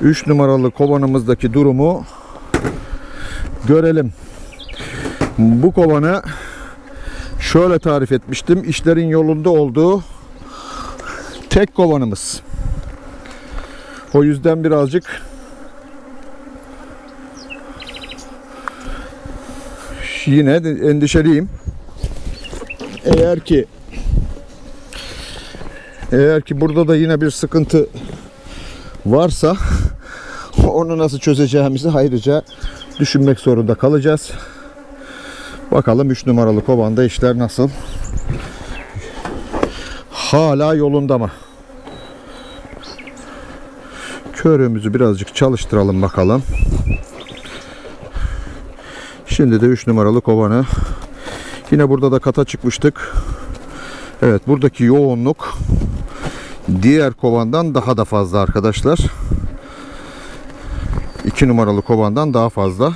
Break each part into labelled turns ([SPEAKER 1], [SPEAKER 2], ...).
[SPEAKER 1] 3 numaralı kovanımızdaki durumu görelim. Bu kovanı şöyle tarif etmiştim. İşlerin yolunda olduğu tek kovanımız. O yüzden birazcık yine endişeliyim. Eğer ki eğer ki burada da yine bir sıkıntı varsa onu nasıl çözeceğimizi ayrıca düşünmek zorunda kalacağız. Bakalım 3 numaralı kovanda işler nasıl? Hala yolunda mı? Körümüzü birazcık çalıştıralım bakalım. Şimdi de 3 numaralı kovanı. Yine burada da kata çıkmıştık. Evet buradaki yoğunluk diğer kovandan daha da fazla arkadaşlar. 2 numaralı kovandan daha fazla.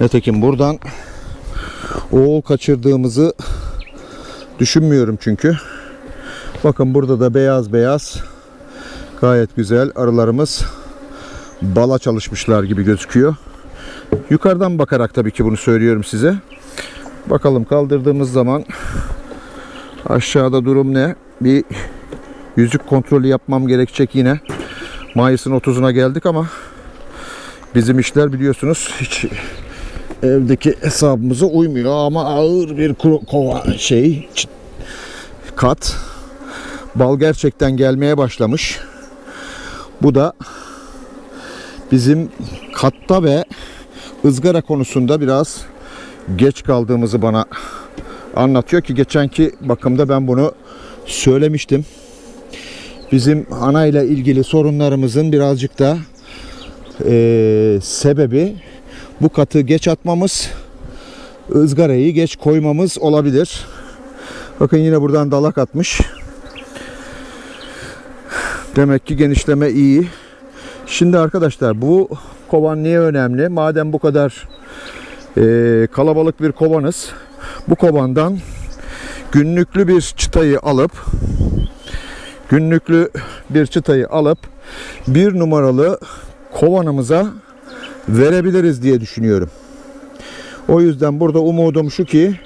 [SPEAKER 1] Nitekim buradan oğul kaçırdığımızı düşünmüyorum çünkü. Bakın burada da beyaz beyaz gayet güzel arılarımız bala çalışmışlar gibi gözüküyor. Yukarıdan bakarak tabii ki bunu söylüyorum size. Bakalım kaldırdığımız zaman aşağıda durum ne? Bir yüzük kontrolü yapmam gerekecek yine. Mayıs'ın 30'una geldik ama bizim işler biliyorsunuz hiç evdeki hesabımıza uymuyor ama ağır bir kova şey kat bal gerçekten gelmeye başlamış. Bu da bizim katta ve ızgara konusunda biraz geç kaldığımızı bana anlatıyor ki geçenki bakımda ben bunu söylemiştim. Bizim ana ile ilgili sorunlarımızın birazcık da eee, sebebi bu katı geç atmamız, ızgarayı geç koymamız olabilir. Bakın yine buradan dalak atmış. Demek ki genişleme iyi. Şimdi arkadaşlar bu kovan niye önemli? Madem bu kadar eee, kalabalık bir kovanız, bu kovandan günlüklü bir çıtayı alıp günlüklü bir çıtayı alıp bir numaralı kovanımıza verebiliriz diye düşünüyorum. O yüzden burada umudum şu ki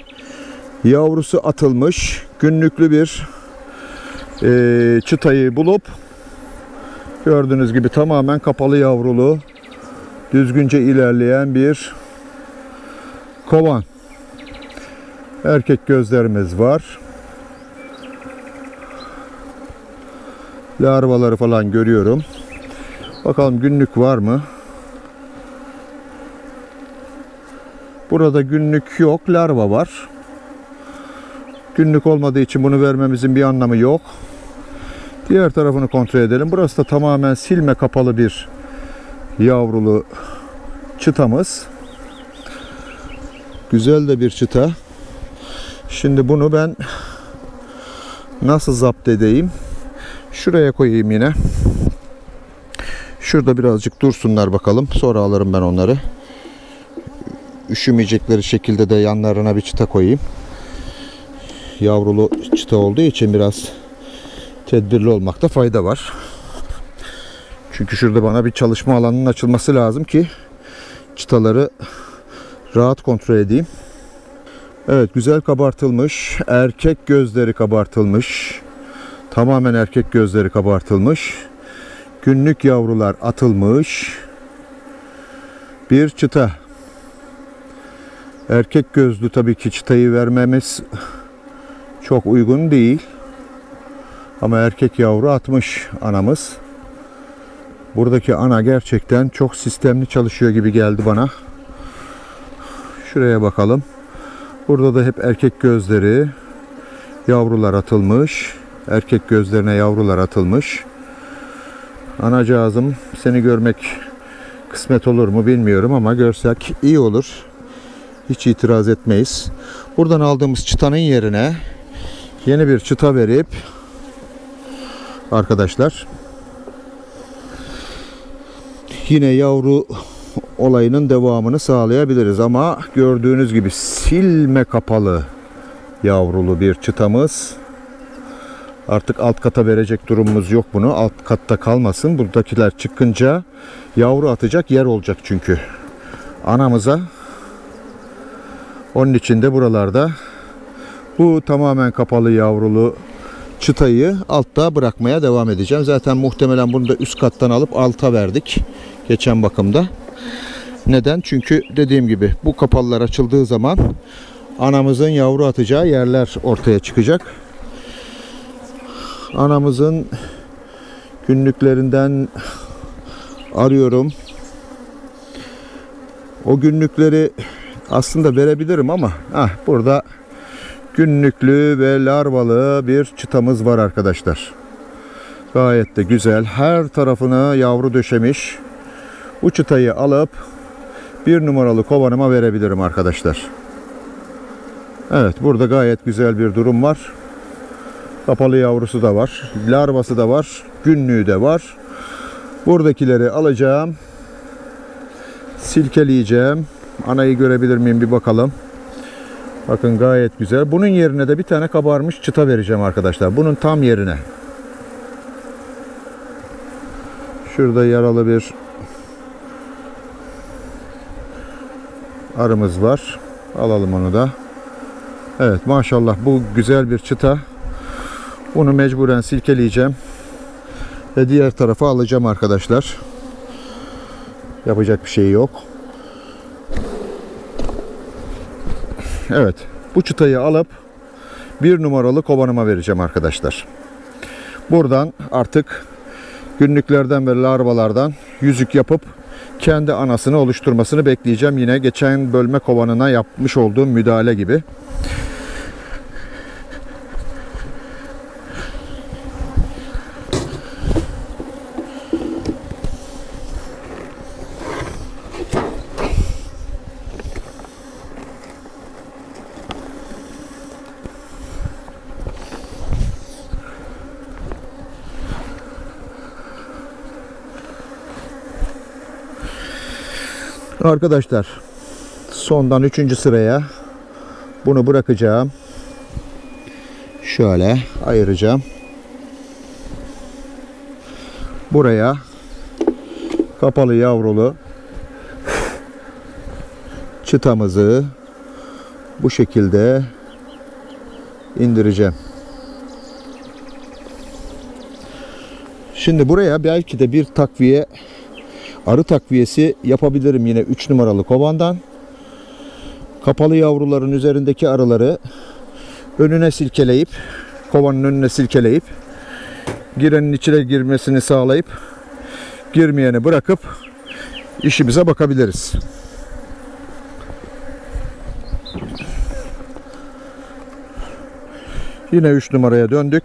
[SPEAKER 1] yavrusu atılmış günlüklü bir eee, çıtayı bulup gördüğünüz gibi tamamen kapalı yavrulu düzgünce ilerleyen bir kovan. Erkek gözlerimiz var. Larvaları falan görüyorum. Bakalım günlük var mı? Burada günlük yok, larva var. Günlük olmadığı için bunu vermemizin bir anlamı yok. Diğer tarafını kontrol edelim. Burası da tamamen silme kapalı bir yavrulu çıtamız. Güzel de bir çıta. Şimdi bunu ben nasıl zapt edeyim? Şuraya koyayım yine. Şurada birazcık dursunlar bakalım. Sonra alırım ben onları. Üşümeyecekleri şekilde de yanlarına bir çıta koyayım. Yavrulu çıta olduğu için biraz tedbirli olmakta fayda var. Çünkü şurada bana bir çalışma alanının açılması lazım ki çıtaları rahat kontrol edeyim. Evet güzel kabartılmış. Erkek gözleri kabartılmış. Tamamen erkek gözleri kabartılmış. Günlük yavrular atılmış. Bir çıta. Erkek gözlü tabii ki çıtayı vermemiz çok uygun değil. Ama erkek yavru atmış anamız. Buradaki ana gerçekten çok sistemli çalışıyor gibi geldi bana. Şuraya bakalım. Burada da hep erkek gözleri, yavrular atılmış. Erkek gözlerine yavrular atılmış. Anacığızım seni görmek kısmet olur mu bilmiyorum ama görsek iyi olur. Hiç itiraz etmeyiz. Buradan aldığımız çıtanın yerine yeni bir çıta verip arkadaşlar yine yavru olayının devamını sağlayabiliriz ama gördüğünüz gibi silme kapalı yavrulu bir çıtamız Artık alt kata verecek durumumuz yok bunu. Alt katta kalmasın. Buradakiler çıkınca yavru atacak yer olacak çünkü. Anamıza onun için de buralarda bu tamamen kapalı yavrulu çıtayı altta bırakmaya devam edeceğim. Zaten muhtemelen bunu da üst kattan alıp alta verdik. Geçen bakımda. Neden? Çünkü dediğim gibi bu kapalılar açıldığı zaman anamızın yavru atacağı yerler ortaya çıkacak. Anamızın günlüklerinden arıyorum. O günlükleri aslında verebilirim ama ah burada günlüklü ve larvalı bir çıtamız var arkadaşlar. Gayet de güzel. Her tarafına yavru döşemiş. Bu çıtayı alıp bir numaralı kovanıma verebilirim arkadaşlar. Evet burada gayet güzel bir durum var. Kapalı yavrusu da var. Larvası da var. Günlüğü de var. Buradakileri alacağım. Silkeleyeceğim. Anayı görebilir miyim bir bakalım. Bakın gayet güzel. Bunun yerine de bir tane kabarmış çıta vereceğim arkadaşlar. Bunun tam yerine. Şurada yaralı bir arımız var. Alalım onu da. Evet maşallah bu güzel bir çıta. Bunu mecburen silkeleyeceğim. Ve diğer tarafa alacağım arkadaşlar. Yapacak bir şey yok. Evet. Bu çıtayı alıp bir numaralı kovanıma vereceğim arkadaşlar. Buradan artık günlüklerden ve larvalardan yüzük yapıp kendi anasını oluşturmasını bekleyeceğim. Yine geçen bölme kovanına yapmış olduğum müdahale gibi. Arkadaşlar sondan üçüncü sıraya bunu bırakacağım. Şöyle ayıracağım. Buraya kapalı yavrulu çıtamızı bu şekilde indireceğim. Şimdi buraya belki de bir takviye arı takviyesi yapabilirim yine 3 numaralı kovandan. Kapalı yavruların üzerindeki arıları önüne silkeleyip kovanın önüne silkeleyip girenin içine girmesini sağlayıp girmeyeni bırakıp işimize bakabiliriz. Yine 3 numaraya döndük.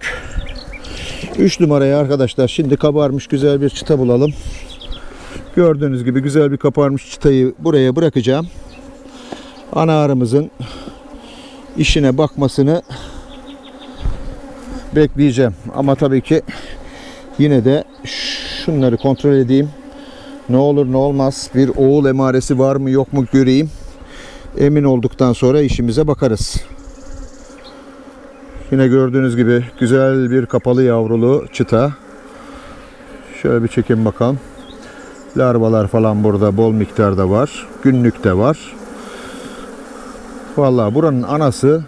[SPEAKER 1] 3 numaraya arkadaşlar şimdi kabarmış güzel bir çıta bulalım. Gördüğünüz gibi güzel bir kaparmış çıtayı buraya bırakacağım. Ana arımızın işine bakmasını bekleyeceğim. Ama tabii ki yine de şunları kontrol edeyim. Ne olur ne olmaz bir oğul emaresi var mı yok mu göreyim. Emin olduktan sonra işimize bakarız. Yine gördüğünüz gibi güzel bir kapalı yavrulu çıta. Şöyle bir çekin bakalım. Larvalar falan burada bol miktarda var. Günlük de var. Vallahi buranın anası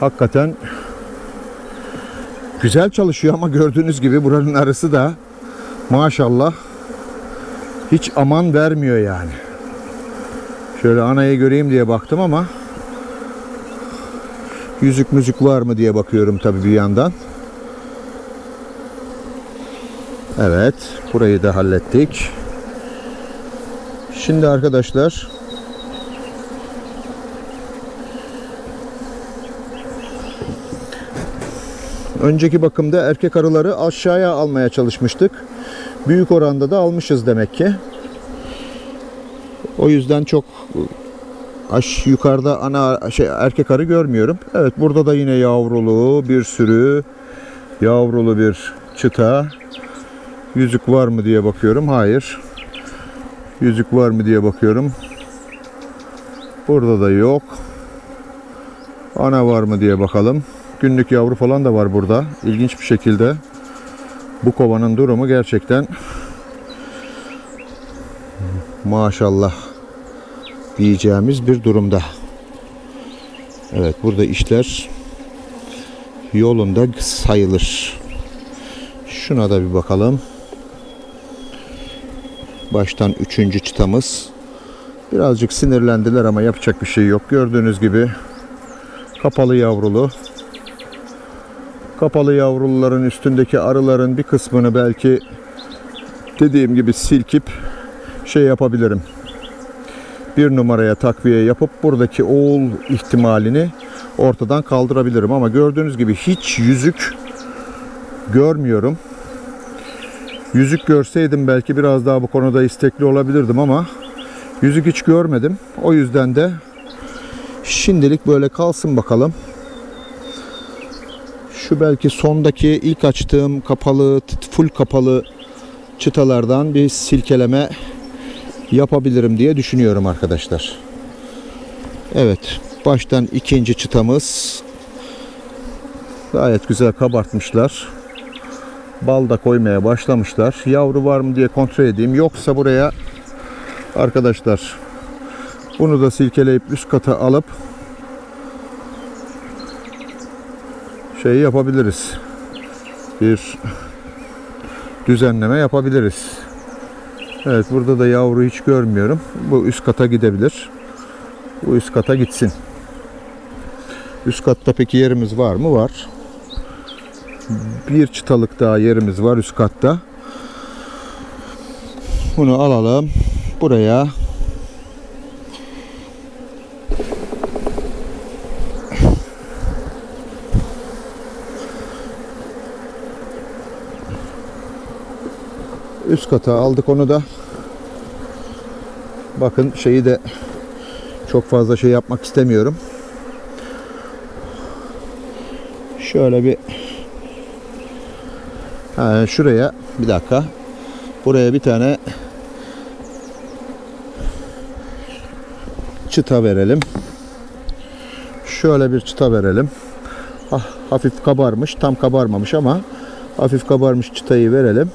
[SPEAKER 1] hakikaten güzel çalışıyor ama gördüğünüz gibi buranın arısı da maşallah hiç aman vermiyor yani. Şöyle anayı göreyim diye baktım ama yüzük müzik var mı diye bakıyorum tabii bir yandan. Evet, burayı da hallettik. Şimdi arkadaşlar önceki bakımda erkek arıları aşağıya almaya çalışmıştık. Büyük oranda da almışız demek ki. O yüzden çok aş yukarıda ana şey erkek arı görmüyorum. Evet burada da yine yavrulu bir sürü yavrulu bir çıta. Yüzük var mı diye bakıyorum. Hayır. Yüzük var mı diye bakıyorum. Burada da yok. Ana var mı diye bakalım. günlük yavru falan da var burada. İlginç bir şekilde bu kovanın durumu gerçekten maşallah diyeceğimiz bir durumda. Evet burada işler yolunda sayılır. Şuna da bir bakalım. Baştan üçüncü çıtamız. Birazcık sinirlendiler ama yapacak bir şey yok. Gördüğünüz gibi kapalı yavrulu. Kapalı yavruluların üstündeki arıların bir kısmını belki dediğim gibi silkip şey yapabilirim. Bir numaraya takviye yapıp buradaki oğul ihtimalini ortadan kaldırabilirim ama gördüğünüz gibi hiç yüzük görmüyorum. Yüzük görseydim belki biraz daha bu konuda istekli olabilirdim ama yüzük hiç görmedim. O yüzden de şimdilik böyle kalsın bakalım. Şu belki sondaki ilk açtığım kapalı, full kapalı çıtalardan bir silkeleme yapabilirim diye düşünüyorum arkadaşlar. Evet, baştan ikinci çıtamız gayet güzel kabartmışlar. Bal da koymaya başlamışlar. Yavru var mı diye kontrol edeyim. Yoksa buraya arkadaşlar bunu da silkeleyip üst kata alıp şey yapabiliriz. Bir düzenleme yapabiliriz. Evet burada da yavru hiç görmüyorum. Bu üst kata gidebilir. Bu üst kata gitsin. Üst katta peki yerimiz var mı? Var. Bir çıtalık daha yerimiz var üst katta. Bunu alalım. Buraya üst kata aldık onu da. Bakın şeyi de çok fazla şey yapmak istemiyorum. Şöyle bir ha, şuraya bir dakika. Buraya bir tane çıta verelim. Şöyle bir çıta verelim. Ah, hafif kabarmış, tam kabarmamış ama hafif kabarmış çıtayı verelim.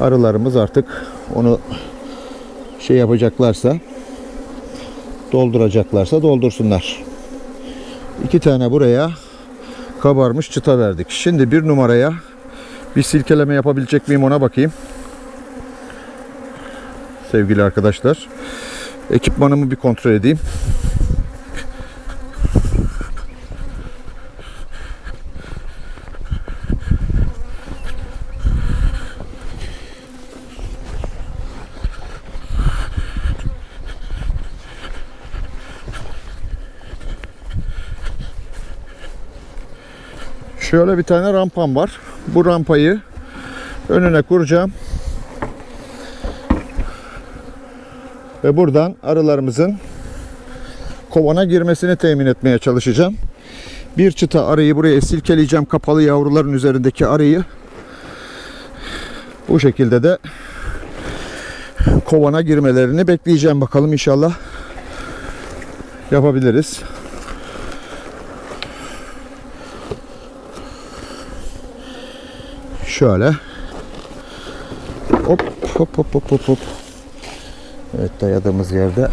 [SPEAKER 1] arılarımız artık onu şey yapacaklarsa dolduracaklarsa doldursunlar. İki tane buraya kabarmış çıta verdik. Şimdi bir numaraya bir silkeleme yapabilecek miyim ona bakayım. Sevgili arkadaşlar. Ekipmanımı bir kontrol edeyim. Şöyle bir tane rampam var. Bu rampayı önüne kuracağım. Ve buradan arılarımızın kovana girmesini temin etmeye çalışacağım. Bir çıta arıyı buraya silkeleyeceğim. Kapalı yavruların üzerindeki arıyı. Bu şekilde de kovana girmelerini bekleyeceğim. Bakalım inşallah yapabiliriz. Şöyle. Hop hop hop hop hop hop. Evet dayadığımız yerde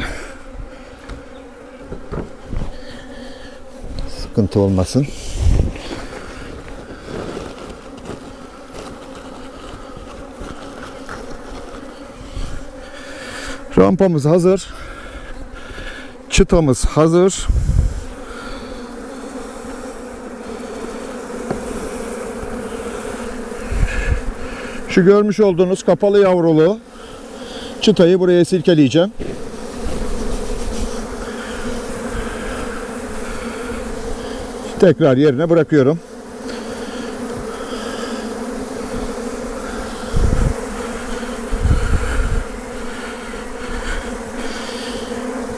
[SPEAKER 1] sıkıntı olmasın. Rampamız hazır. Çıtamız hazır. Şu görmüş olduğunuz kapalı yavrulu çıtayı buraya silkeleyeceğim. Tekrar yerine bırakıyorum.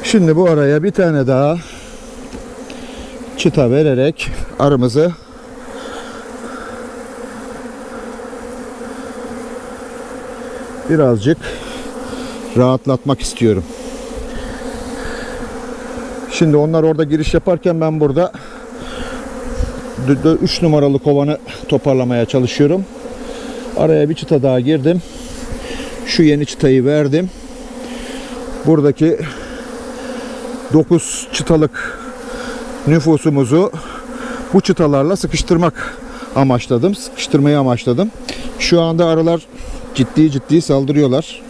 [SPEAKER 1] Şimdi bu araya bir tane daha çıta vererek arımızı birazcık rahatlatmak istiyorum. Şimdi onlar orada giriş yaparken ben burada 3 numaralı kovanı toparlamaya çalışıyorum. Araya bir çıta daha girdim. Şu yeni çıtayı verdim. Buradaki 9 çıtalık nüfusumuzu bu çıtalarla sıkıştırmak amaçladım. Sıkıştırmayı amaçladım. Şu anda arılar ciddi ciddi saldırıyorlar.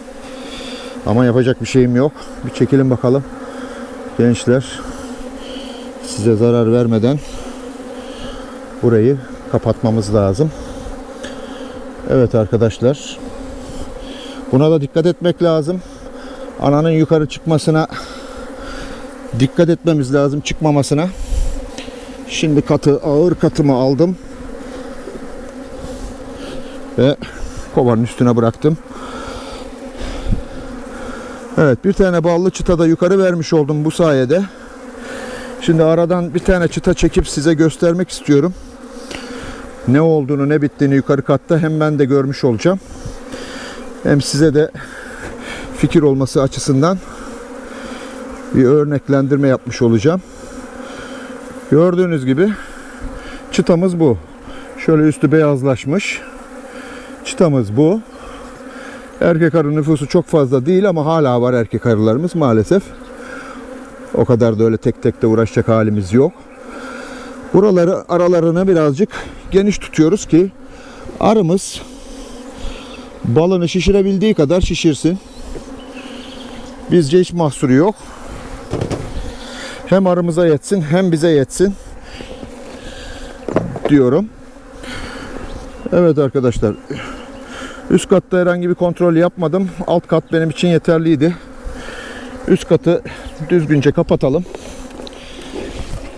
[SPEAKER 1] Ama yapacak bir şeyim yok. Bir çekelim bakalım. Gençler size zarar vermeden burayı kapatmamız lazım. Evet arkadaşlar. Buna da dikkat etmek lazım. Ananın yukarı çıkmasına dikkat etmemiz lazım çıkmamasına. Şimdi katı ağır katımı aldım. Ve kovanın üstüne bıraktım. Evet bir tane ballı çıta da yukarı vermiş oldum bu sayede. Şimdi aradan bir tane çıta çekip size göstermek istiyorum. Ne olduğunu ne bittiğini yukarı katta hem ben de görmüş olacağım. Hem size de fikir olması açısından bir örneklendirme yapmış olacağım. Gördüğünüz gibi çıtamız bu. Şöyle üstü beyazlaşmış. Çıtamız bu. Erkek arı nüfusu çok fazla değil ama hala var erkek arılarımız maalesef. O kadar da öyle tek tek de uğraşacak halimiz yok. Buraları aralarını birazcık geniş tutuyoruz ki arımız balını şişirebildiği kadar şişirsin. Bizce hiç mahsuru yok. Hem arımıza yetsin hem bize yetsin diyorum. Evet arkadaşlar. Üst katta herhangi bir kontrol yapmadım. Alt kat benim için yeterliydi. Üst katı düzgünce kapatalım.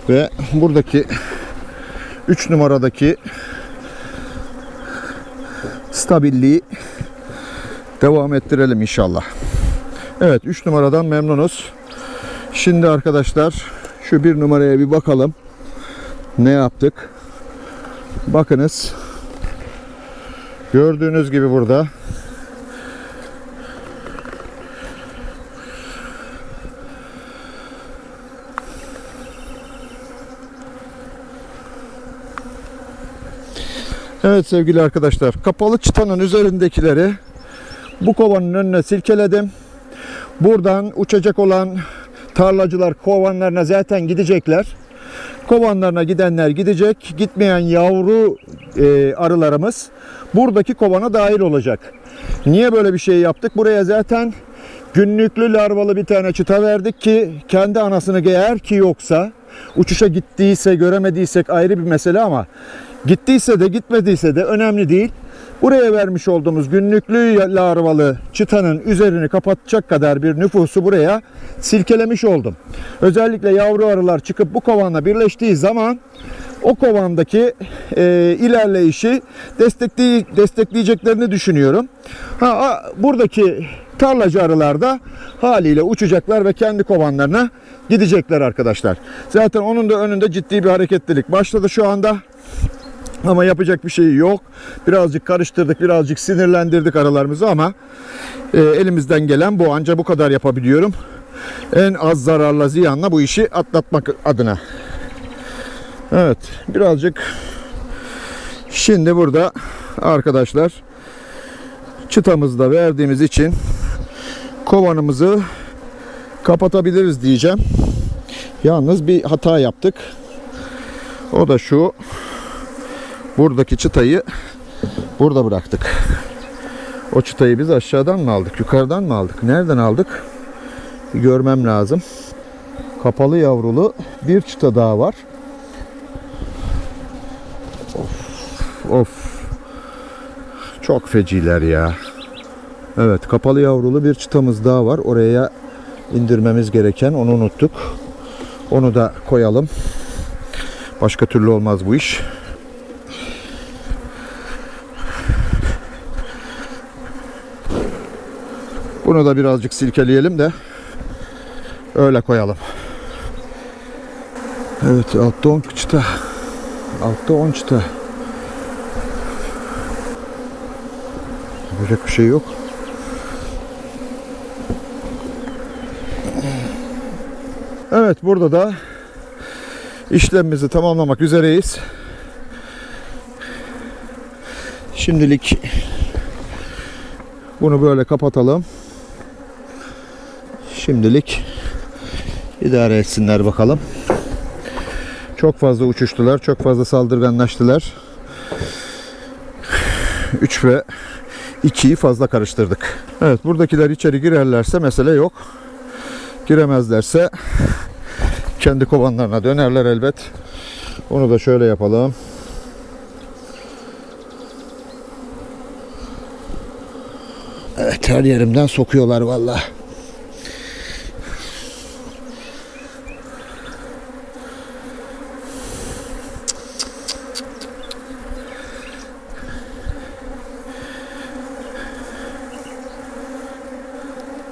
[SPEAKER 1] Ve buradaki 3 numaradaki stabilliği devam ettirelim inşallah. Evet 3 numaradan memnunuz. Şimdi arkadaşlar şu bir numaraya bir bakalım. Ne yaptık? Bakınız. Gördüğünüz gibi burada Evet sevgili arkadaşlar, kapalı çıtanın üzerindekileri bu kovanın önüne silkeledim. Buradan uçacak olan tarlacılar kovanlarına zaten gidecekler. Kovanlarına gidenler gidecek. Gitmeyen yavru e, arılarımız buradaki kovana dahil olacak. Niye böyle bir şey yaptık? Buraya zaten günlüklü larvalı bir tane çıta verdik ki kendi anasını eğer ki yoksa uçuşa gittiyse göremediysek ayrı bir mesele ama gittiyse de gitmediyse de önemli değil. Buraya vermiş olduğumuz günlüklü larvalı çıtanın üzerini kapatacak kadar bir nüfusu buraya silkelemiş oldum. Özellikle yavru arılar çıkıp bu kovanla birleştiği zaman o kovandaki e, ilerleyişi destekley destekleyeceklerini düşünüyorum. Ha, buradaki tarlacı arılar da haliyle uçacaklar ve kendi kovanlarına gidecekler arkadaşlar. Zaten onun da önünde ciddi bir hareketlilik başladı şu anda. Ama yapacak bir şey yok. Birazcık karıştırdık, birazcık sinirlendirdik aralarımızı ama e, elimizden gelen bu. Anca bu kadar yapabiliyorum. En az zararla ziyanla bu işi atlatmak adına. Evet, birazcık şimdi burada arkadaşlar çıtamızı da verdiğimiz için kovanımızı kapatabiliriz diyeceğim. Yalnız bir hata yaptık. O da şu buradaki çıtayı burada bıraktık. O çıtayı biz aşağıdan mı aldık? Yukarıdan mı aldık? Nereden aldık? Bir görmem lazım. Kapalı yavrulu bir çıta daha var. Of. Of. Çok feciler ya. Evet kapalı yavrulu bir çıtamız daha var. Oraya indirmemiz gereken onu unuttuk. Onu da koyalım. Başka türlü olmaz bu iş. Bunu da birazcık silkeleyelim de öyle koyalım. Evet altta 10 çıta. Altta 10 çıta. Yapacak bir şey yok. Evet burada da işlemimizi tamamlamak üzereyiz. Şimdilik bunu böyle kapatalım. Şimdilik idare etsinler bakalım. Çok fazla uçuştular, çok fazla saldırganlaştılar. 3 ve 2'yi fazla karıştırdık. Evet buradakiler içeri girerlerse mesele yok. Giremezlerse kendi kovanlarına dönerler elbet. Onu da şöyle yapalım. Evet her yerimden sokuyorlar vallahi.